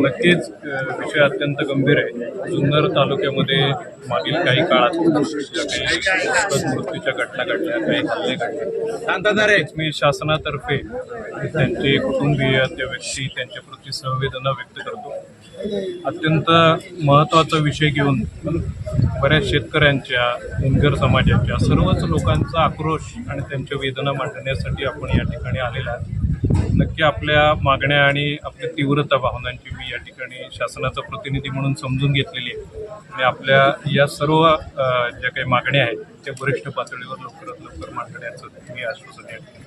नक्कीच विषय अत्यंत गंभीर आहे. जुन्नर तालुक्यामध्ये मागील काही काळात काही मृत्यूच्या घटना घडल्या काही हल्ले घडले. मी शासनातर्फे त्यांचे कुटुंबीय त्या व्यक्ती त्यांच्या प्रती संवेदना व्यक्त करतो. अत्यंत महत्त्वाचा विषय घेऊन बऱ्याच शेतकऱ्यांच्या धनगर समाजाच्या सर्वच लोकांचा आक्रोश आणि त्यांच्या वेदना मांडण्यासाठी आपण या ठिकाणी आलेला आहे नक्की आपल्या मागण्या आणि आपल्या तीव्रता भावनांची मी या ठिकाणी शासनाचा प्रतिनिधी म्हणून समजून घेतलेली आहे. आणि आपल्या या सर्व ज्या काही मागण्या आहेत त्या वरिष्ठ पातळीवर लवकरात लवकर मांडण्याचं मी आश्वासन या ठिकाणी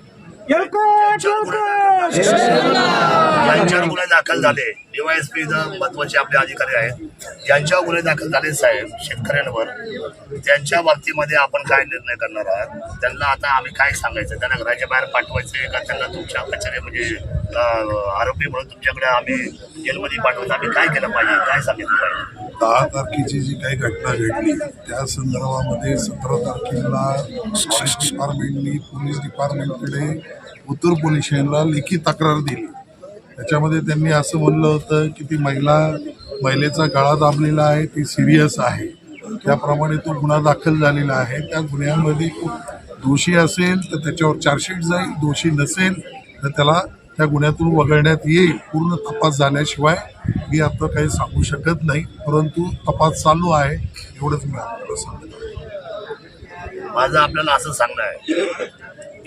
यांच्यावर गुन्हे दाखल झाले. डीवायएसपी महत्त्वाचे आपले अधिकारी आहेत. यांच्यावर गुन्हे दाखल झाले साहेब शेतकऱ्यांवर त्यांच्या बाबतीमध्ये आपण काय निर्णय करणार आहात? त्यांना आता आम्ही काय सांगायचं? त्यांना घराच्या बाहेर पाठवायचे का? त्यांना तुमच्या कचेरी म्हणजे आरोपी म्हणून तुमच्याकडे आम्ही जेलमध्ये पाठवत आम्ही काय केलं पाहिजे? काय सांगितलं पाहिजे? दहा तारखेची जी काही घटना घडली त्या संदर्भामध्ये सतरा तारखेला फॉरेस्ट डिपार्टमेंटनी पोलीस डिपार्टमेंटकडे उत्तर पोलीस स्टेशनला लेखी तक्रार दिली. त्याच्यामध्ये त्यांनी असं म्हणलं होतं की ती महिला महिलेचा गळा दाबलेला आहे ती सिरियस आहे. त्याप्रमाणे तो गुन्हा दाखल झालेला आहे. त्या गुन्ह्यामध्ये दोषी असेल तर त्याच्यावर चार्जशीट जाईल. दोषी नसेल तर त्याला त्या गुन्ह्यातून वगळण्यात येईल पूर्ण तपास झाल्याशिवाय मी आता काही सांगू शकत नाही. परंतु तपास चालू आहे एवढंच मी आपल्याला सांगतो. माझं आपल्याला असं सांगणं आहे.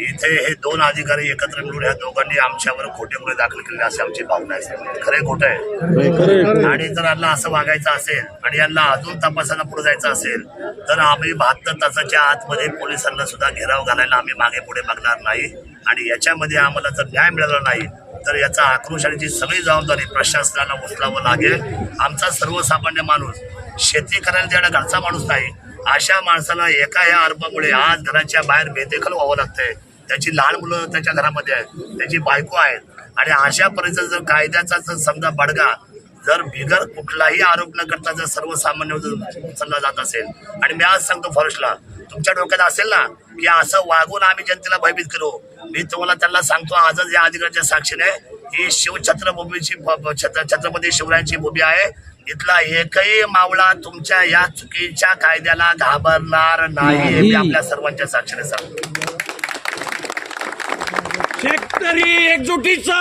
इथे हे दोन अधिकारी एकत्र मिळून ह्या दोघांनी आमच्यावर खोटे गुन्हे दाखल केले अशी आमची भावना आहे. खरे खोटं आहे? आणि जर यांना असं वागायचं असेल आणि यांना अजून तपासाला पुढे जायचं असेल तर आम्ही बहात्तर तासाच्या आतमध्ये पोलिसांना सुद्धा घेराव घालायला आम्ही मागे पुढे बघणार नाही. आणि याच्यामध्ये आम्हाला जर न्याय मिळाला नाही तर याचा आक्रोश आणि जी सगळी जबाबदारी प्रशासनाला उचलावं लागेल. आमचा सर्वसामान्य माणूस शेती करायला देणं घरचा माणूस नाही अशा माणसाला एका या अर्पामुळे आज घराच्या बाहेर बेदखल व्हावं लागतंय. त्याची लहान मुलं त्याच्या घरामध्ये आहेत त्याची बायको आहेत आणि अशा परिस्थितीत जर कायद्याचा जर समजा बडगा जर बिगर कुठलाही आरोप न करता जर सर्वसामान्य उचलला जात असेल आणि मी आज सांगतो फॉरेस्टला तुमच्या डोक्यात असेल ना की असं वागून आम्ही जनतेला भयभीत करू. मी तुम्हाला त्यांना सांगतो आजच या अधिकाऱ्याच्या साक्षीने ही शिवछत्रभूमीची छत्रपती शिवरायांची भूमी आहे. इथला एकही मावळा तुमच्या या चुकीच्या कायद्याला घाबरणार नाही हे मी आपल्या सर्वांच्या साक्षीने सांगतो. शेतकरी एकजुटीचा!